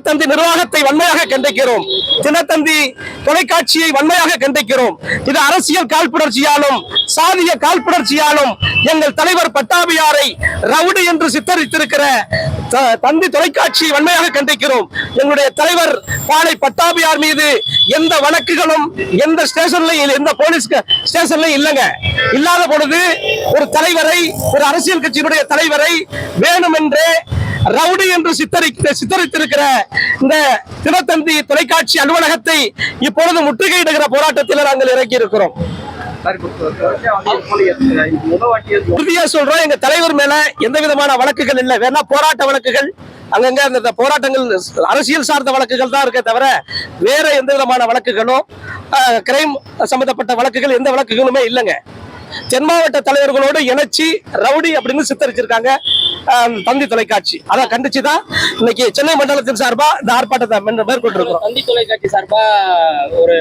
தினத்தந்தி நிர்வாகத்தை வன்மையாக கண்டிக்கிறோம். தினத்தந்தி தொலைக்காட்சியை வன்மையாக கண்டிக்கிறோம். இது அரசியல் காழ்ப்புணர்ச்சியாலும் சாதிய காழ்ப்புணர்ச்சியாலும் எங்கள் தலைவர் பட்டாபியாரை ரவுடி என்று சித்தரித்திருக்கிற தந்தி தொலைக்காட்சியை வன்மையாக கண்டிக்கிறோம். எங்களுடைய தலைவர் பாலை பட்டாபியார் மீது எந்த வழக்குகளும் எந்த ஸ்டேஷன்லையும் எந்த போலீஸ் ஸ்டேஷன்லையும் இல்லைங்க. இல்லாத பொழுது ஒரு தலைவரை ஒரு அரசியல் கட்சியினுடைய தலைவரை வேணுமென்றே ரவுடி என்று சித்தரித்து சித்தரித்திருக்கிற இந்த தினத்தந்தி தொலைக்காட்சி அலுவலகத்தை இப்பொழுது முற்றுகையிடுகிற போராட்டத்தில் நாங்கள் இறக்கி இருக்கிறோம் உறுதியா சொல்றோம் எங்க தலைவர் மேல எந்த விதமான வழக்குகள் இல்ல. வேணா போராட்ட வழக்குகள் அங்கங்க அந்த போராட்டங்கள் அரசியல் சார்ந்த வழக்குகள் தான் இருக்க தவிர வேற எந்த விதமான வழக்குகளும் கிரைம் சம்பந்தப்பட்ட வழக்குகள் எந்த வழக்குகளுமே இல்லைங்க. தென் மாவட்ட தலைவர்களோடு இணைச்சி ரவுடி அப்படின்னு சித்தரிச்சிருக்காங்க தந்தி தொலைக்காட்சி. அதை கண்டிச்சு தான் இன்னைக்கு சென்னை மண்டலத்தின் சார்பா இந்த ஆர்ப்பாட்டத்தை மேற்கொண்டிருக்கிறோம். தந்தி தொலைக்காட்சி சார்பா ஒரு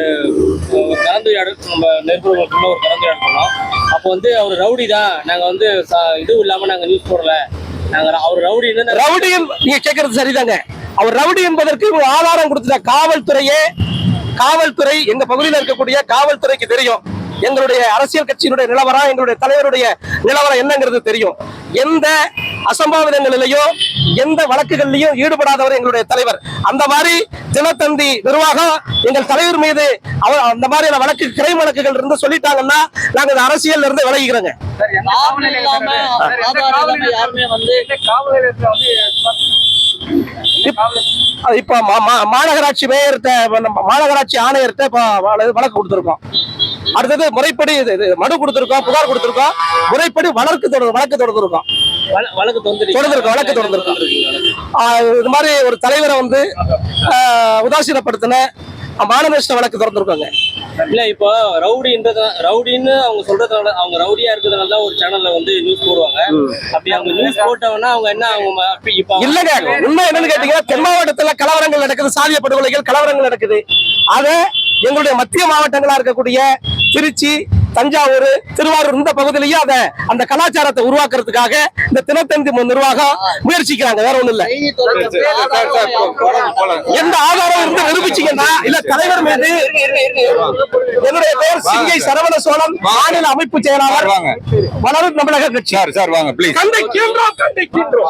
கலந்துரையாடல் நம்ம நிருபர்களுக்குள்ள ஒரு கலந்துரையாடல் பண்ணோம். அப்போ வந்து அவர் ரவுடி தான் நாங்க வந்து இதுவும் இல்லாம நாங்க நியூஸ் போடல. நாங்க அவர் ரவுடி என்ப- நீங்க கேட்கறது சரிதாங்க. அவர் ரவுடி என்பதற்கு ஒரு ஆதாரம் கொடுத்துட்ட காவல்துறையே காவல்துறை எங்க பகுதியில் இருக்கக்கூடிய காவல்துறைக்கு தெரியும். எங்களுடைய அரசியல் கட்சியினுடைய நிலவரம் எங்களுடைய தலைவருடைய நிலவரம் என்னங்கிறது தெரியும். எந்த அசம்பாவிதங்களிலேயோ எந்த வழக்குகளிலையும் ஈடுபடாதவர் எங்களுடைய தலைவர். அந்த மாதிரி தினத்தந்தி நிர்வாகம் எங்கள் தலைவர் மீது அவர் அந்த மாதிரியான வழக்கு கிரை வழக்குகள் இருந்து சொல்லிட்டாங்கன்னா நாங்க இந்த அரசியல்ல இருந்து அது இப்ப மா- மா- மாநகராட்சி மேயர்கிட்ட மாநகராட்சி ஆணையர்கிட்ட வழக்கு கொடுத்திருக்கோம். அடுத்தது முறைப்படி மனு கொடுத்திருக்கோம் புகார் கொடுத்திருக்கோம் முறைப்படி வழக்கு தொடர் வழக்கு தொடர்ந்திருக்கோம் வழ- வழக்கு தொந்தரி தொடர்ந்திருக்கு, வழக்கு தொடர்ந்திருக்கு. ஆஹ் இது மாதிரி ஒரு தலைவரை வந்து உதாசீனப்படுத்தின மானநஷ்ட வழக்கு தொடர்ந்திருக்கோங்க. இல்ல இப்போ ரவுடின்றது ரவுடின்னு அவங்க சொல்றதுனால அவங்க ரவுடியா இருக்கிறதுனால தான் ஒரு சேனல்ல வந்து நியூஸ் போடுவாங்க. அப்படி அவங்க நியூஸ் போட்டவங்கன்னா அவங்க என்ன அவங்க இப்ப- இல்லங்க உண்மை என்னன்னு கேட்டீங்கன்னா தென் மாவட்டத்துல கலவரங்கள் நடக்குது சாதிய படுகொலைகள் கலவரங்கள் நடக்குது. அத எங்களுடைய மத்திய மாவட்டங்களா இருக்கக்கூடிய திருச்சி தஞ்சாவூர் திருவாரூர் இந்த பகுதியிலயும் அத அந்த கலாச்சாரத்தை உருவாக்குறதுக்காக இந்த தினத்தந்தி நிர்வாகம் முயற்சிக்கிறாங்க. வேற ஒண்ணும் இல்ல. எந்த ஆதாரம் இருந்து நிரூபிச்சீங்கன்னா இல்ல தலைவர் மீது என்னுடைய பெயர் சிங்கை சரவண சோழன் மாநில அமைப்பு செயலாளர் வளரும் தமிழக கட்சி. சார் சார் வாங்க ப்ளீஸ் கண்டிக்கின்றோம் கண்டிக்கின்றோம்